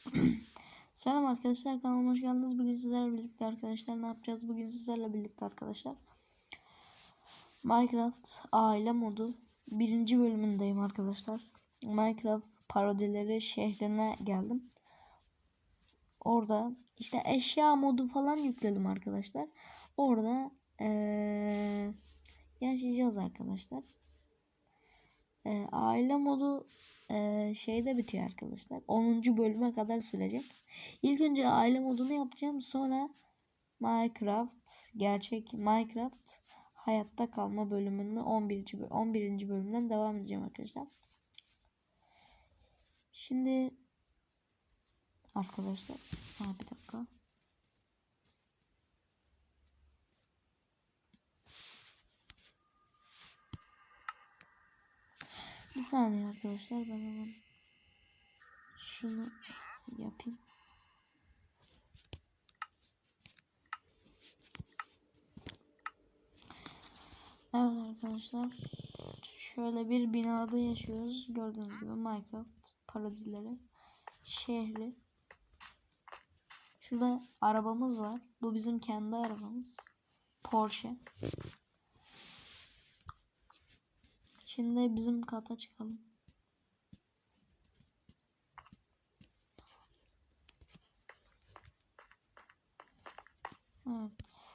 Selam arkadaşlar kanalıma hoş geldiniz. Bugün sizlerle birlikte arkadaşlar ne yapacağız? Bugün sizlerle birlikte arkadaşlar Minecraft aile modu birinci bölümündeyim arkadaşlar. Minecraft parodileri şehrine geldim. Orada işte eşya modu falan yükledim arkadaşlar. Orada ee, yaşayacağız arkadaşlar. E, aile modu e, şeyde bitiyor arkadaşlar. 10. bölüme kadar sürecek. İlk önce aile modunu yapacağım. Sonra Minecraft gerçek Minecraft hayatta kalma bölümünü 11. bö- 11. bölümden devam edeceğim arkadaşlar. Şimdi arkadaşlar ha, bir dakika. Bir saniye arkadaşlar ben hemen şunu yapayım. Evet arkadaşlar şöyle bir binada yaşıyoruz. Gördüğünüz gibi Minecraft parodileri şehri. Şurada arabamız var. Bu bizim kendi arabamız. Porsche. Şimdi bizim kata çıkalım. Evet.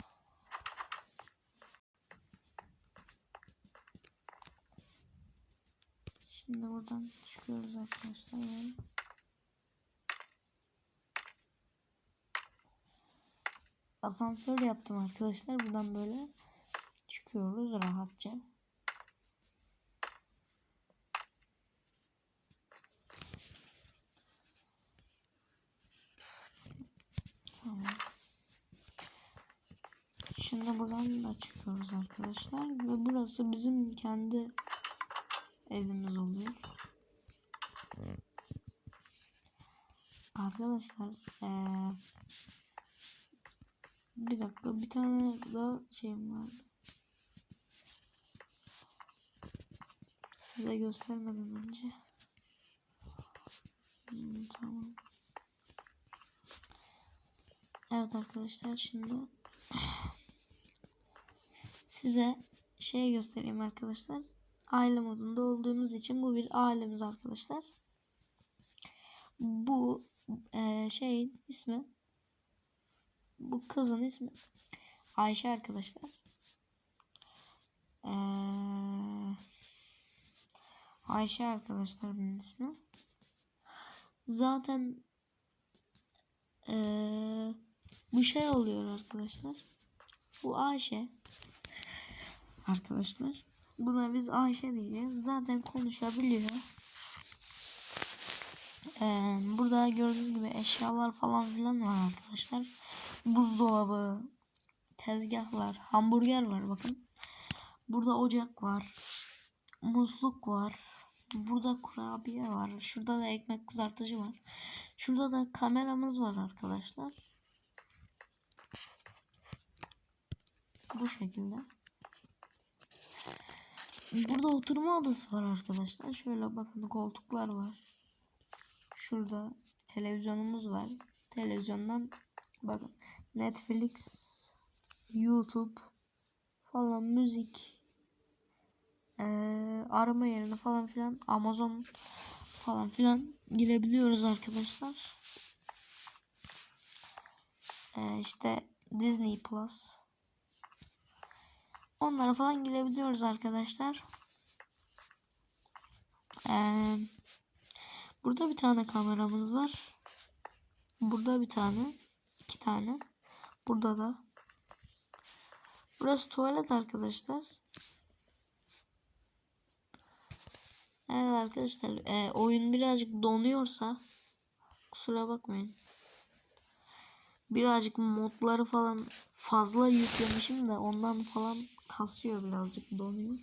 Şimdi buradan çıkıyoruz arkadaşlar. ve Asansör yaptım arkadaşlar. Buradan böyle çıkıyoruz rahatça. Tamam. Şimdi buradan da çıkıyoruz arkadaşlar. Ve burası bizim kendi evimiz oluyor. Arkadaşlar eee bir dakika bir tane daha şeyim vardı. Size göstermeden önce. Hmm, tamam. Evet arkadaşlar şimdi size şey göstereyim arkadaşlar. Aile modunda olduğumuz için bu bir ailemiz arkadaşlar. Bu e, şeyin ismi bu kızın ismi Ayşe arkadaşlar. Ee, Ayşe arkadaşlar bunun ismi. Zaten ee, bu şey oluyor arkadaşlar. Bu Ayşe. Arkadaşlar. Buna biz Ayşe diyeceğiz. Zaten konuşabiliyor. Ee, burada gördüğünüz gibi eşyalar falan filan var arkadaşlar. Buzdolabı, tezgahlar, hamburger var bakın. Burada ocak var. Musluk var. Burada kurabiye var. Şurada da ekmek kızartıcı var. Şurada da kameramız var arkadaşlar. Bu şekilde. Burada oturma odası var arkadaşlar. Şöyle bakın koltuklar var. Şurada televizyonumuz var. Televizyondan bakın Netflix, YouTube falan müzik ee, arama yerine falan filan Amazon falan filan girebiliyoruz arkadaşlar. Ee, işte Disney Plus onlara falan girebiliyoruz arkadaşlar. Ee, burada bir tane kameramız var. Burada bir tane, iki tane. Burada da. Burası tuvalet arkadaşlar. Evet arkadaşlar e, oyun birazcık donuyorsa kusura bakmayın. Birazcık modları falan fazla yüklemişim de ondan falan kasıyor birazcık donuyor.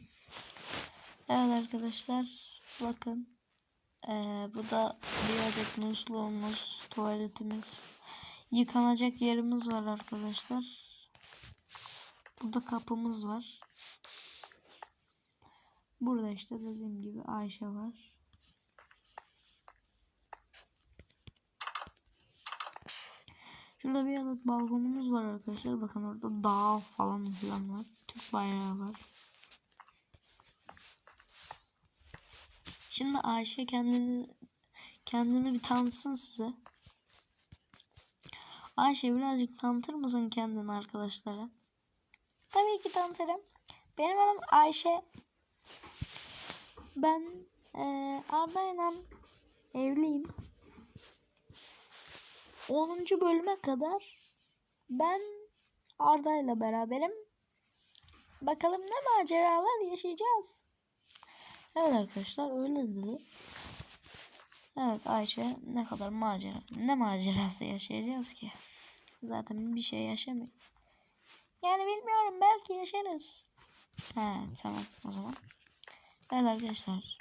Evet arkadaşlar bakın e, bu da bir adet musluğumuz, tuvaletimiz, yıkanacak yerimiz var arkadaşlar. Burada kapımız var. Burada işte dediğim gibi Ayşe var. Şurada bir adet balkonumuz var arkadaşlar. Bakın orada dağ falan filan var. Türk bayrağı var. Şimdi Ayşe kendini kendini bir tanıtsın size. Ayşe birazcık tanıtır mısın kendini arkadaşlara? Tabii ki tanıtırım. Benim adım Ayşe. Ben eee Arda'yla evliyim. 10. bölüme kadar ben Arda'yla beraberim. Bakalım ne maceralar yaşayacağız. Evet arkadaşlar öyle dedi. Evet Ayşe ne kadar macera ne macerası yaşayacağız ki? Zaten bir şey yaşamıyor. Yani bilmiyorum belki yaşarız. He tamam o zaman. Evet arkadaşlar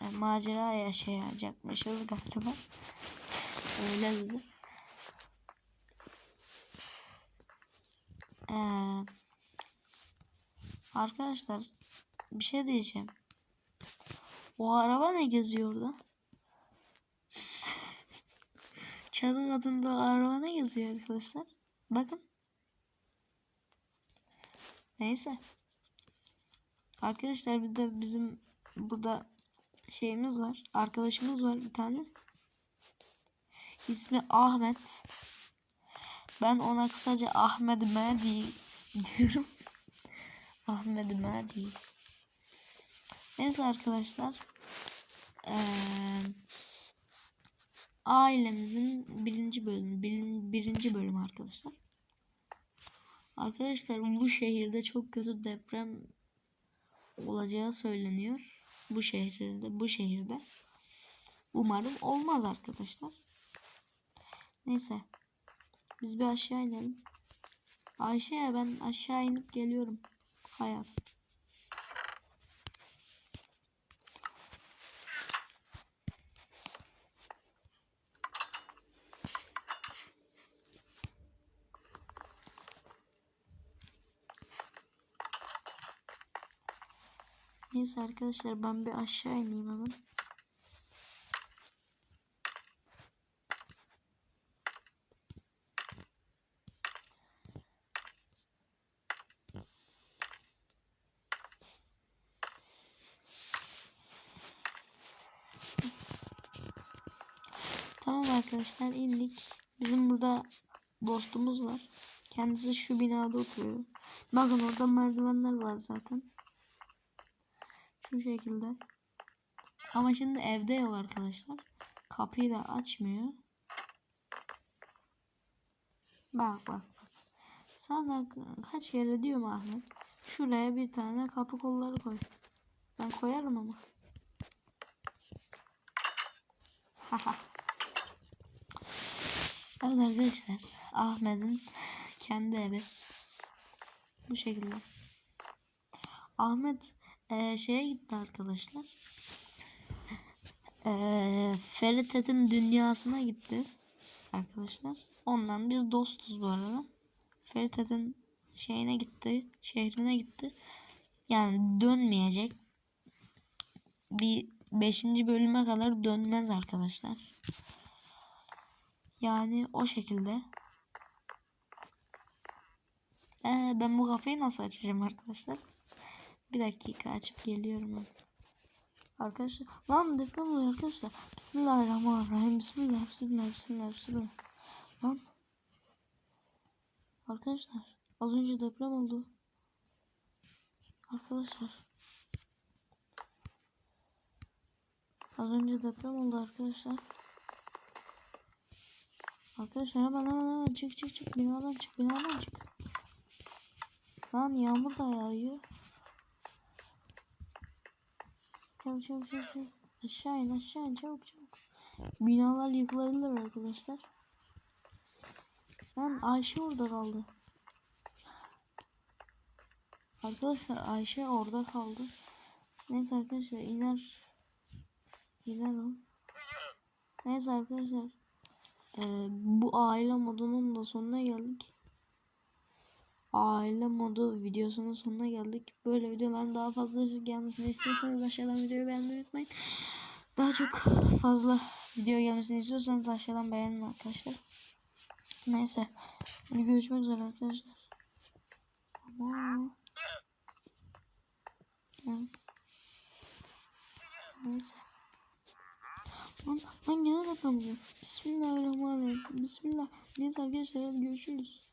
e, macera yaşayacakmışız galiba. Öyle dedi. Ee, arkadaşlar bir şey diyeceğim. O araba ne geziyor orada? Çadır adında araba ne geziyor arkadaşlar? Bakın. Neyse. Arkadaşlar bir de bizim burada şeyimiz var. Arkadaşımız var bir tane. İsmi Ahmet. Ben ona kısaca Ahmet Mehdi diyorum. Ahmet Mehdi. Neyse arkadaşlar. Eee ailemizin birinci bölümü. birin- birinci bölüm arkadaşlar. Arkadaşlar bu şehirde çok kötü deprem olacağı söyleniyor. Bu şehirde, bu şehirde. Umarım olmaz arkadaşlar. Neyse. Biz bir aşağı inelim. Ayşe'ye ben aşağı inip geliyorum. Hayat. Neyse arkadaşlar ben bir aşağı ineyim hemen. Tamam arkadaşlar indik. Bizim burada dostumuz var. Kendisi şu binada oturuyor. Bakın orada merdivenler var zaten. Şu şekilde. Ama şimdi evde yok arkadaşlar. Kapıyı da açmıyor. Bak bak. Sana kaç kere diyorum Ahmet. Şuraya bir tane kapı kolları koy. Ben koyarım ama. Haha. Evet arkadaşlar. Ahmet'in kendi evi. Bu şekilde. Ahmet eee, şeye gitti arkadaşlar. Eee Ferit'in dünyasına gitti arkadaşlar. Ondan biz dostuz bu arada. Ferit'in şeyine gitti, şehrine gitti. Yani dönmeyecek. Bir 5. bölüme kadar dönmez arkadaşlar. Yani o şekilde. Ee, ben bu kafayı nasıl açacağım arkadaşlar? Bir dakika açıp geliyorum. Arkadaşlar lan deprem oluyor arkadaşlar. Bismillahirrahmanirrahim. Bismillah bismillah bismillah bismillah. Lan. Arkadaşlar az önce deprem oldu. Arkadaşlar. Az önce deprem oldu arkadaşlar. Arkadaşlar hemen hemen çık çık çık binadan çık binadan çık. Lan yağmur da yağıyor. Çabuk çabuk çabuk çabuk. Aşağı in aşağı in çabuk çabuk. Binalar yıkılabilir arkadaşlar. Lan Ayşe orada kaldı. Arkadaşlar Ayşe orada kaldı. Neyse arkadaşlar iner. İner o. Neyse arkadaşlar. Eee, bu aile modunun da sonuna geldik. Aile modu videosunun sonuna geldik. Böyle videoların daha fazla gelmesini istiyorsanız aşağıdan videoyu beğenmeyi unutmayın. Daha çok fazla video gelmesini istiyorsanız aşağıdan beğenin arkadaşlar. Neyse. Hadi görüşmek üzere arkadaşlar. Tamam. Evet. Neyse. Lan, lan gene de. Bismillahirrahmanirrahim. Bismillah. Neyse arkadaşlar hadi görüşürüz.